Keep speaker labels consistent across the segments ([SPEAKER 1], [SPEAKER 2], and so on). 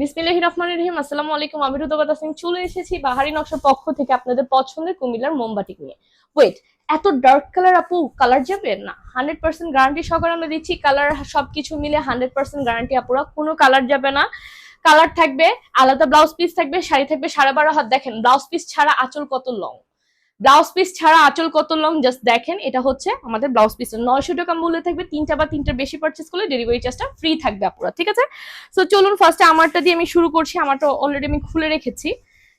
[SPEAKER 1] বিসমিল্লাহির রহমানির রহিম, আসসালামু আলাইকুম। আমি রুদবাদা সিং চলে এসেছি বাহারি নকশার পক্ষ থেকে আপনাদের পছন্দের কুমিল্লার মোমবাটিক নিয়ে। ওয়েট এত ডার্ক কালার আপু কালার যাবে? না হান্ড্রেড পার্সেন্ট গ্যারান্টি সহকারে আমরা দিচ্ছি। কালার সবকিছু মিলে হান্ড্রেড পার্সেন্ট গ্যারান্টি আপুরা, কোনো কালার যাবে না। কালার থাকবে, আলাদা ব্লাউজ পিস থাকবে, শাড়ি থাকবে, সাড়ে বারো হাত। দেখেন ব্লাউজ পিস ছাড়া আঁচল কত লং ব্লাউজ পিস ছাড়া আঁচল কত লং জাস্ট দেখেন, এটা হচ্ছে আমাদের ব্লাউজ পিস নয়শো টাকা মূল্যে থাকবে, তিনটা বা তিনটার বেশি পার্চেস করলে ডেলিভারি চার্জটা ফ্রি থাকবে আপনারা ঠিক আছে? সো চলুন ফার্স্টে আমারটা দিয়ে আমি শুরু করছি, আমারটা অলরেডি আমি খুলে রেখেছি,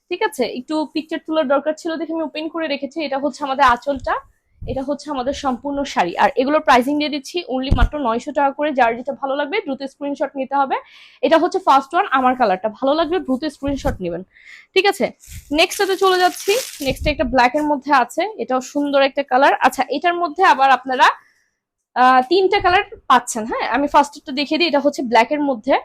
[SPEAKER 1] ঠিক আছে? একটু পিকচার তোলার দরকার ছিল দেখে আমি ওপেন করে রেখেছি, এটা হচ্ছে আমাদের আঁচলটা। এটা হচ্ছে আমাদের সম্পূর্ণ শাড়ি। আর এগুলোর প্রাইসিং দিয়ে দিচ্ছি অনলি মাত্র নয়শো টাকা করে। যার যেটা ভালো লাগবে, দ্রুত স্ক্রিনশট নিতে হবে। এটা হচ্ছে ফার্স্ট ওয়ান আমার কালারটা ভালো লাগবে দ্রুত স্ক্রিনশট নেবেন। ঠিক আছে? নেক্সটটাতে চলে যাচ্ছি। নেক্সট একটা ব্ল্যাক এর মধ্যে আছে। এটাও সুন্দর একটা কালার আচ্ছা এটার মধ্যে আবার আপনারা তিনটা কালার পাচ্ছেন হ্যাঁ? আমি ফার্স্টটা দেখিয়ে দিই। এটা হচ্ছে ব্ল্যাক এর মধ্যে।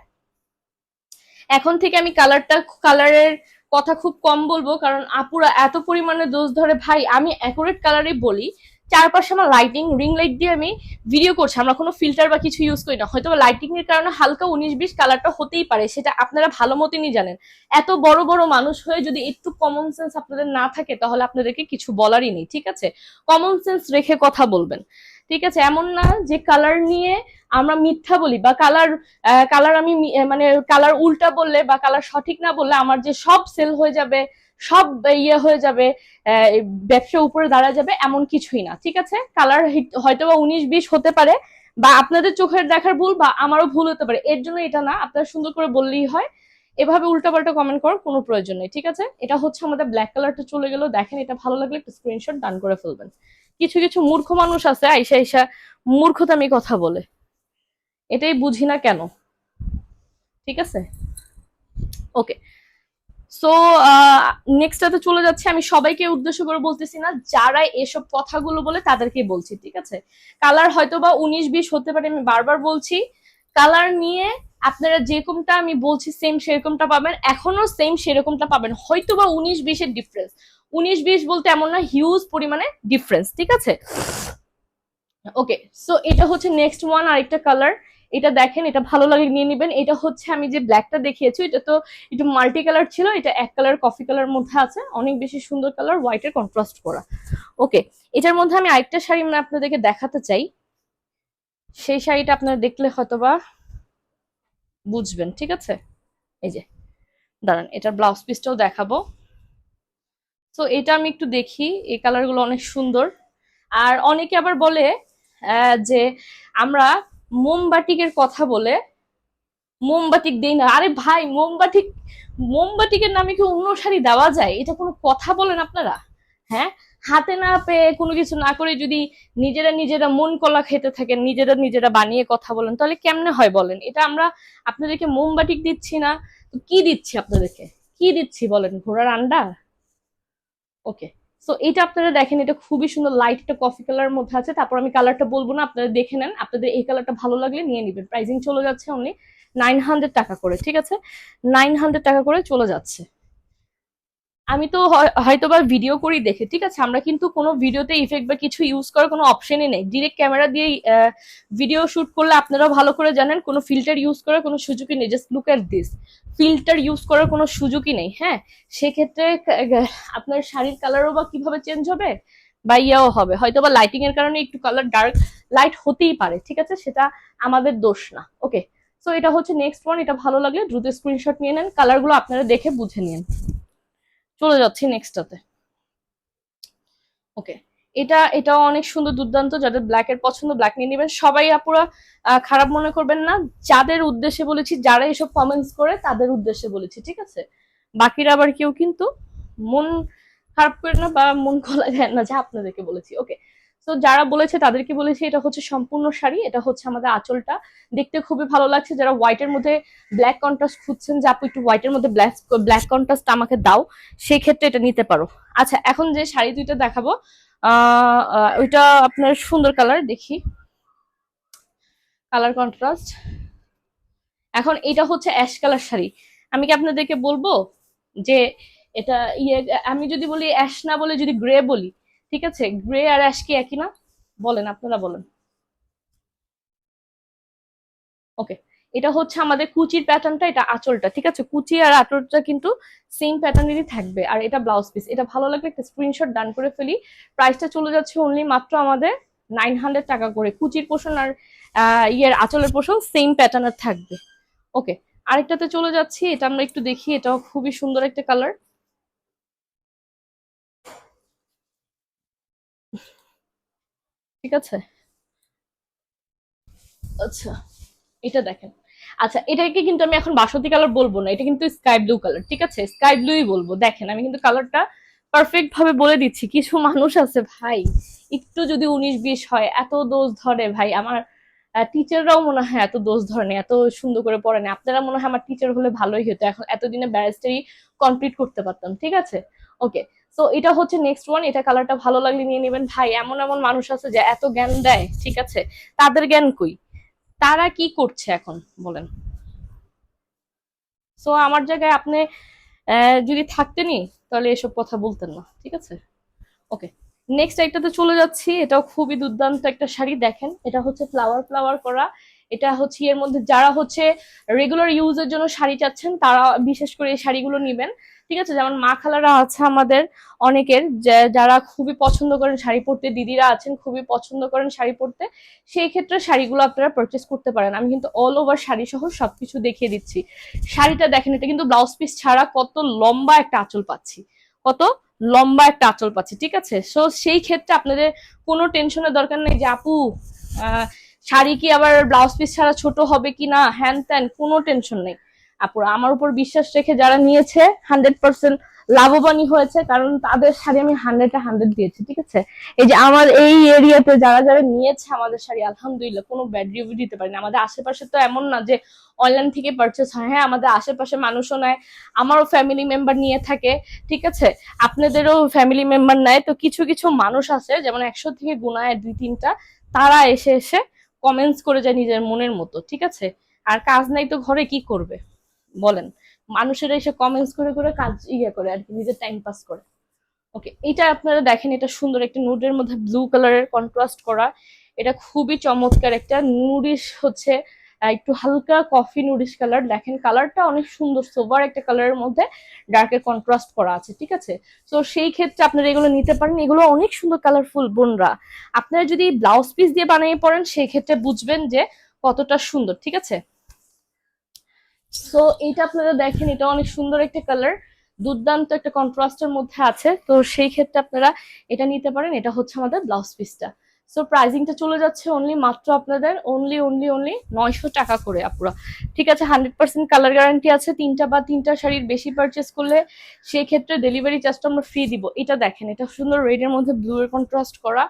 [SPEAKER 1] এখন থেকে আমি কালারটা কালারের কথা খুব কম বলব, কারণ আপুরা এত পরিমাণে দোষ ধরে, ভাই, আমি অ্যাকুরেট কালারই বলি, চারপাশে আমার লাইটিং রিং লাইট দিয়ে আমি ভিডিও করছি, আমরা কোনো ফিল্টার বা কিছু ইউজ করি না হয়তো লাইটিং এর কারণে হালকা উনিশ বিশ কালারটা হতেই পারে, সেটা আপনারা ভালো মতনই জানেন। এত বড় বড় মানুষ হয়ে যদি একটু কমন সেন্স আপনাদের না থাকে, তাহলে আপনাদেরকে কিছু বলারই নেই, ঠিক আছে? কমন সেন্স রেখে কথা বলবেন। ঠিক আছে, এমন না যে কালার নিয়ে আমরা মিথ্যা বলি বা কালার কালার আমি মানে কালার উল্টা বললে বা কালার সঠিক না বললে আমার যে সব সেল হয়ে যাবে, সব ইয়ে হয়ে যাবে ব্যবসা উপরে দাঁড়া যাবে এমন কিছুই না, ঠিক আছে? কালার হয়তো বা উনিশ, বিশ হতে পারে বা আপনাদের চোখের দেখার ভুল বা আমারও ভুল হতে পারে, এর জন্য এটা না, আপনারা সুন্দর করে বললেই হয়। এভাবে উল্টাপাল্টা কমেন্ট করার কোনো প্রয়োজন নেই, ঠিক আছে? এটা হচ্ছে আমাদের ব্ল্যাক কালারটা চলে গেল, দেখেন এটা ভালো লাগলে একটু স্ক্রিনশট ডান করে ফেলবেন। কিছু কিছু মূর্খ মানুষ আছে, আইসা আইসা মূর্খতামি কথা বলে। এটাই বুঝি না কেন? ঠিক আছে? ওকে সো নেক্সটটাতে চলে যাচ্ছে। আমি সবাইকে উদ্দেশ্য করে বলতেছি না, যারা এসব কথাগুলো বলে তাদেরকে বলছি, ঠিক আছে? কালার হয়তো বা উনিশ, বিশ হতে পারে, আমি বারবার বলছি। কালার নিয়ে আপনারা যেরকমটা আমি বলছি সেম সেরকমটা পাবেন। এখনও সেম সেরকমটা পাবেন। হয়তো বা উনিশ বিশের ডিফারেন্স উনিশ বিশ বলতে এমন না হিউজ পরিমাণে ডিফারেন্স ঠিক আছে? ওকে সো এটা হচ্ছে নেক্সট ওয়ান আরেকটা কালার এটা দেখেন, এটা ভালো লাগে, নিয়ে নেবেন। এটা হচ্ছে আমি যে ব্ল্যাকটা দেখিয়েছি, এটা তো একটু মাল্টি কালার ছিল, এটা এক কালার কফি কালার মধ্যে আছে। অনেক বেশি সুন্দর কালার হোয়াইটের কন্ট্রাস্ট করা। ওকে এটার মধ্যে আমি আরেকটা শাড়ি মানে আপনাদেরকে দেখাতে চাই। সেই শাড়িটা আপনারা দেখলে হয়তোবা বুঝবেন, ঠিক আছে? এই যে, দাঁড়ান এটার ব্লাউজ পিসটাও দেখাবো। তো এটা আমি একটু দেখি, এই কালারগুলো অনেক সুন্দর। আর অনেকে আবার বলে যে আমরা মোমবাটিকের কথা বলে মোমবাটিক দেই না। আরে ভাই মোমবাটিক মোমবাটিকের নামে কি অন্য শাড়ি দেওয়া যায়? এটা কোনো কথা বলেন আপনারা? হ্যাঁ? হাতে না পেয়ে কোনো কিছু না করে যদি নিজেরা নিজেরা মন কলা খেতে থাকেন নিজেরা নিজেরা বানিয়ে কথা বলেন, তাহলে কেমনে হয় বলেন? এটা আমরা আপনাদেরকে মোমবাটিক দিচ্ছি না। কি দিচ্ছি আপনাদেরকে? কি দিচ্ছি বলেন? ঘোড়ার আন্ডা? ওকে সো এটা আপনারা দেখেন, এটা খুবই সুন্দর লাইট একটা কফি কালারের মধ্যে আছে। তারপর আমি কালারটা বলব না, আপনারা দেখে নেন। আপনাদের এই কালারটা ভালো লাগলে নিয়ে নেবেন। প্রাইসিং চলে যাচ্ছে অনলি নাইন হান্ড্রেড টাকা করে, ঠিক আছে? নাইন হান্ড্রেড টাকা করে চলে যাচ্ছে। আমি তো হয়- হয়তোবা ভিডিও করি দেখে, ঠিক আছে? আমরা কিন্তু কোনো ভিডিওতে ইফেক্ট বা কিছু ইউজ করার কোনো অপশনই নেই। ডিরেক্ট ক্যামেরা দিয়ে ভিডিও শুট করলে আপনারাও ভালো করে জানেন, কোনো ফিল্টার ইউজ করার কোনো সুযোগই নেই। Just look at this filter use করার কোনো সুযোগই নেই হ্যাঁ? সেক্ষেত্রে আপনার শাড়ির কালারও বা কীভাবে চেঞ্জ হবে? বা ইয়াও হবে। হয়তো বা লাইটিং এর কারণে একটু কালার ডার্ক লাইট হতেই পারে, ঠিক আছে? সেটা আমাদের দোষ না ওকে সো এটা হচ্ছে নেক্সট ওয়ান এটা ভালো লাগলে দ্রুত স্ক্রিনশট নিয়ে নেন। কালারগুলো আপনারা দেখে বুঝে নিন। চলে যাচ্ছি নেক্সটটাতে ওকে এটা, এটাও অনেক সুন্দর দুর্দান্ত, যাদের ব্ল্যাক এর পছন্দ ব্ল্যাক নিয়ে নেবেন। সবাই আপুরা খারাপ মনে করবেন না। যাদের উদ্দেশ্যে বলেছি, যারা এসব কমেন্টস করে, তাদের উদ্দেশ্যে বলেছি, ঠিক আছে? বাকিরা আবার কেউ কিন্তু মন খারাপ করে না বা মন খোলা যায় না, যা আপনাদেরকে বলেছি। ওকে তো যারা বলেছে তাদেরকে বলেছি এটা হচ্ছে সম্পূর্ণ শাড়ি, এটা হচ্ছে আমাদের আঁচলটা। দেখতে খুবই ভালো লাগছে, যারা হোয়াইটের মধ্যে ব্ল্যাক কন্ট্রাস্ট খুঁজছেন, যে আপু একটু হোয়াইটের মধ্যে ব্ল্যাক ব্ল্যাক কন্ট্রাস্ট আমাকে দাও সেই ক্ষেত্রে এটা নিতে পারো। আচ্ছা এখন যে শাড়ি দুইটা দেখাবো ওইটা আপনার সুন্দর কালার দেখি। কালার কন্ট্রাস্ট এখন এটা হচ্ছে অ্যাশ কালার শাড়ি। আমি কি আপনাদেরকে বলব যে এটা ইয়ে আমি যদি বলি অ্যাশ না বলে যদি গ্রে বলি ঠিক আছে? গ্রে আর অ্যাশ কি একই না? বলেন, আপনারা বলেন। ওকে এটা হচ্ছে আমাদের কুচির প্যাটার্নটা এটা আঁচলটা, ঠিক আছে? কুচি আর আঁচলটা কিন্তু সেম প্যাটার্নেরই থাকবে। আর এটা ব্লাউজ পিস এটা ভালো লাগলে একটা স্ক্রিনশট ডান করে ফেলি। প্রাইসটা চলে যাচ্ছে অনলি মাত্র আমাদের নাইন হান্ড্রেড টাকা করে। কুচির পোষণ আর ইয়ের আঁচলের পোষণ সেম প্যাটার্নের থাকবে। ওকে আরেকটাতে চলে যাচ্ছি। এটা আমরা একটু দেখি। এটাও খুবই সুন্দর একটা কালার ঠিক আছে? আচ্ছা এটা দেখেন। আচ্ছা এটাকে কিন্তু আমি এখন বাসতি কালার বলব না, এটা কিন্তু স্কাই ব্লু কালার ঠিক আছে? স্কাই ব্লুই বলব। দেখেন, আমি কিন্তু কালারটা পারফেক্ট ভাবে বলে দিচ্ছি। কিছু মানুষ আছে, ভাই, একটু যদি উনিশ বিশ হয়, এত দোষ ধরে, ভাই, আমার টিচাররাও মনে হয় এত দোষ ধরে এত সুন্দর করে পড়ে না আপনারা মনে হয় আমার টিচার হলে ভালোই হতো। এখন এতদিনে ব্যারিস্টারি কমপ্লিট করতে পারতাম, ঠিক আছে? ওকে তো এটা হচ্ছে নেক্সট ওয়ান এটা কালারটা ভালো লাগলে নিয়ে নেবেন। ভাই, এমন এমন মানুষ আছে যে এত জ্ঞান দেয়, ঠিক আছে? তাদের জ্ঞান কই? তারা কি করছে এখন, বলেন? সো আমার জায়গায় আপনি যদি থাকতেনই, তাহলে এসব কথা বলতেন না, ঠিক আছে? ওকে নেক্সট একটাতে চলে যাচ্ছি, এটাও খুবই দুর্দান্ত একটা শাড়ি, দেখেন। এটা হচ্ছে ফ্লাওয়ার ফ্লাওয়ার করা। এটা হচ্ছে এর মধ্যে যারা হচ্ছে রেগুলার ইউজের জন্য শাড়ি চাচ্ছেন, তারা বিশেষ করে এই শাড়িগুলো নিবেন। ঠিক আছে? যেমন মা খালারা আছে আমাদের অনেকের যারা খুবই পছন্দ করেন শাড়ি পরতে, দিদিরা আছেন, খুবই পছন্দ করেন শাড়ি পরতে, সেই ক্ষেত্রে শাড়িগুলো আপনারা পারচেস করতে পারেন। আমি কিন্তু অল ওভার শাড়ি সহ সবকিছু দেখিয়ে দিচ্ছি। শাড়িটা দেখেন, এটা কিন্তু ব্লাউজ পিস ছাড়া কত লম্বা একটা আঁচল পাচ্ছি। কত? লম্বা একটা আঁচল পাচ্ছি, ঠিক আছে? সো সেই ক্ষেত্রে আপনাদের কোনো টেনশনের দরকার নেই যে, আপু শাড়ি কি আবার ব্লাউজ পিস ছাড়া ছোট হবে কি না? হ্যান ত্যান, কোনো টেনশন নেই। আপুরা আমার উপর বিশ্বাস রেখে যারা নিয়েছে হান্ড্রেড পার্সেন্ট লাভবানই হয়েছে, কারণ তাদের শাড়ি আমি হান্ড্রেডে হান্ড্রেড দিয়েছি, ঠিক আছে? এই যে আমার এই এরিয়াতে যারা যারা নিয়েছে আমাদের শাড়ি, আলহামদুলিল্লাহ, কোনো ব্যাড রিভিউ দিতে পারি না আমাদের আশেপাশে তো এমন না যে অনলাইন থেকে পারচেস হয়। হ্যাঁ আমাদের আশেপাশে মানুষও নেয় আমারও ফ্যামিলি মেম্বার নিয়ে থাকে, ঠিক আছে? আপনাদেরও ফ্যামিলি মেম্বার নেয় তো কিছু কিছু মানুষ আছে, যেমন একশো থেকে গুণায় দুই, তিনটা, তারা এসে এসে কমেন্টস করে যায় নিজের মনের মতো, ঠিক আছে? আর কাজ নাই তো ঘরে কি করবে? বলেন। মানুষেরা এসে কমেন্টস করে করে কাজ ইয়ে করে আর কি, নিজের টাইম পাস করে। ওকে এটা আপনারা দেখেন, এটা সুন্দর একটা নুডের মধ্যে ব্লু কালারের কন্ট্রাস্ট করা। এটা খুবই চমৎকার একটা নুডিশ হচ্ছে একটু হালকা কফি নুডিশ কালার দেখেন কালারটা অনেক সুন্দর সোবার একটা কালারের মধ্যে ডার্কের কন্ট্রাস্ট করা আছে, ঠিক আছে? তো সেই ক্ষেত্রে আপনারা এগুলো নিতে পারেন। এগুলো অনেক সুন্দর কালারফুল বোনরা। আপনারা যদি ব্লাউজ পিস দিয়ে বানিয়ে পড়েন সেই ক্ষেত্রে বুঝবেন যে কতটা সুন্দর, ঠিক আছে? সো এটা আপনারা দেখেন, এটা অনেক সুন্দর একটা কালার দুর্দান্ত একটা কন্ট্রাস্টের মধ্যে আছে। তো সেই ক্ষেত্রে আপনারা এটা নিতে পারেন, এটা হচ্ছে আমাদের ব্লাউজ পিসটা সো প্রাইজিংটা চলে যাচ্ছে অনলি মাত্র আপনাদের অনলি অনলি অনলি নয়শো টাকা করে আপুরা। ঠিক আছে হান্ড্রেড পার্সেন্ট কালার গ্যারান্টি আছে, তিনটা বা তিনটা শাড়ির বেশি পারচেস করলে সেই ক্ষেত্রে ডেলিভারি চার্জটা আমরা ফ্রি দিব। এটা দেখেন, এটা সুন্দর রেড এর মধ্যে ব্লু এর কন্ট্রাস্ট করা।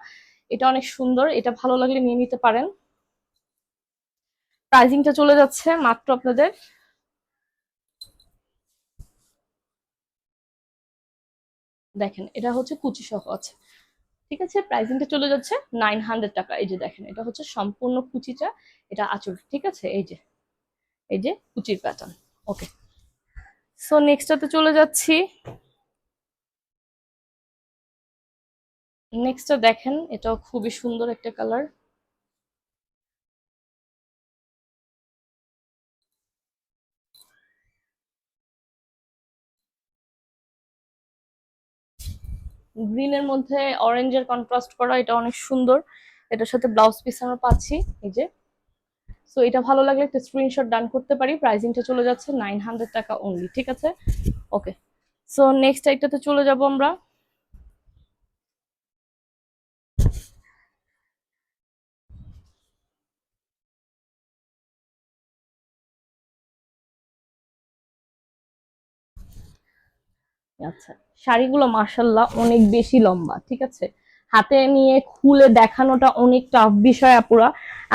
[SPEAKER 1] এটা অনেক সুন্দর, এটা ভালো লাগলে নিয়ে নিতে পারেন। প্রাইজিংটা চলে যাচ্ছে মাত্র আপনাদের দেখেন, এটা হচ্ছে কুচি সহ আছে ঠিক আছে? প্রাইসিংটা চলে যাচ্ছে নাইন হান্ড্রেড টাকা। এই যে দেখেন, এটা হচ্ছে সম্পূর্ণ কুচিটা, এটা আঁচল। ঠিক আছে? এই যে এই যে কুচির প্যাটার্ন ওকে সো নেক্সটটাতে চলে যাচ্ছি। নেক্সটটা দেখেন, এটাও খুবই সুন্দর একটা কালার গ্রিনের মধ্যে অরেঞ্জের কন্ট্রাস্ট করা, এটা অনেক সুন্দর। এটার সাথে ব্লাউজ পিস আমরা পাচ্ছি, এই যে। সো এটা ভালো লাগলে একটা স্ক্রিনশট ডান করতে পারি। প্রাইসিংটা চলে যাচ্ছে নাইন হান্ড্রেড টাকা অনলি ঠিক আছে? ওকে সো নেক্সট আইটাতে চলে যাব আমরা। আচ্ছা শাড়িগুলো মার্শাল্লাহ অনেক বেশি লম্বা, ঠিক আছে? হাতে নিয়ে খুলে দেখানোটা অনেক টাফ বিষয় আপুরা।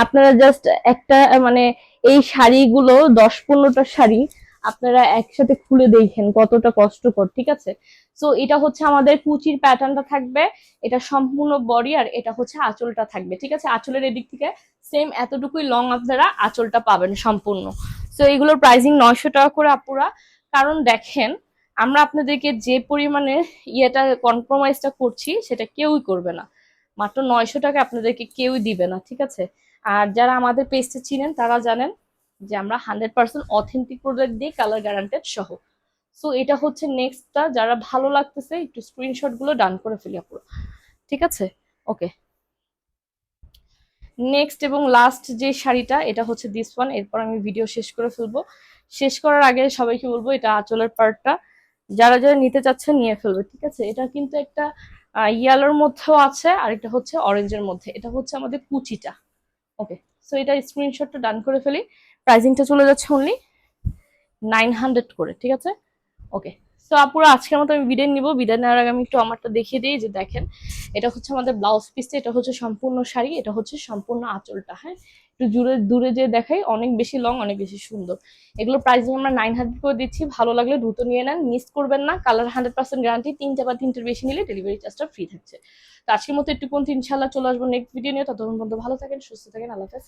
[SPEAKER 1] আপনারা জাস্ট একটা মানে এই শাড়িগুলো দশ পনেরোটা শাড়ি আপনারা একসাথে খুলে দেখেন কতটা কষ্টকর, ঠিক আছে? সো এটা হচ্ছে আমাদের কুচির প্যাটার্নটা থাকবে, এটা সম্পূর্ণ বডি আর এটা হচ্ছে আঁচলটা থাকবে, ঠিক আছে? আঁচলের এদিক থেকে সেম এতটুকুই লং আপনারা আঁচলটা পাবেন সম্পূর্ণ। সো এগুলোর প্রাইসিং নয়শো টাকা করে আপুরা। কারণ দেখেন আমরা আপনাদেরকে যে পরিমাণে ইয়েটা কম্প্রোমাইজটা করছি, সেটা কেউই করবে না। মাত্র নয়শো টাকা আপনাদেরকে কেউই দিবে না, ঠিক আছে? আর যারা আমাদের পেজটা চিনেন, তারা জানেন যে আমরা হান্ড্রেড পার্সেন্ট অথেন্টিক প্রোডাক্ট দিয়ে কালার গ্যারান্টেড সহ। সো এটা হচ্ছে নেক্সটটা যারা ভালো লাগতেছে, একটু স্ক্রিনশটগুলো ডান করে ফেলি আপুরো। ঠিক আছে? ওকে নেক্সট এবং লাস্ট যে শাড়িটা, এটা হচ্ছে দিস ওয়ান এরপর আমি ভিডিও শেষ করে ফেলব। শেষ করার আগে সবাইকে বলব, এটা আঁচলের পার্টটা যারা যারা নিতে চাচ্ছে নিয়ে ফেলবে, ঠিক আছে? এটা কিন্তু একটা ইয়ালোর মধ্যেও আছে, আর এটা হচ্ছে অরেঞ্জের মধ্যে। এটা হচ্ছে আমাদের কুচিটা। ওকে সো এটা স্ক্রিনশটটা ডান করে ফেলি। প্রাইজিংটা চলে যাচ্ছে অনলি নাইন হান্ড্রেড করে, ঠিক আছে? ওকে সো আপুরা, আজকের মতো আমি বিদায় নিব। বিদায় নেওয়ার আগে আমি একটু আমারটা দেখিয়ে দিই যে দেখেন, এটা হচ্ছে আমাদের ব্লাউজ পিসটা এটা হচ্ছে সম্পূর্ণ শাড়ি, এটা হচ্ছে সম্পূর্ণ আঁচলটা হ্যাঁ? একটু দূরে দূরে যে দেখাই, অনেক বেশি লং অনেক বেশি সুন্দর। এগুলো প্রাইসিং আমরা নাইন হান্ড্রেড করে দিচ্ছি, ভালো লাগলে দ্রুত নিয়ে নেন মিস করবেন না কালার হান্ড্রেড পার্সেন্ট গ্যারান্টি তিনটে বা তিনটের বেশি নিলে ডেলিভারি চার্জটা ফ্রি থাকছে। তো আজকের মতো একটু কোন ইনশাল্লাহ চলে আসব নেক্সট ভিডিও নিয়ে, ততক্ষণ পর্যন্ত ভালো থাকেন, সুস্থ থাকেন, আল্লাহ হাফেজ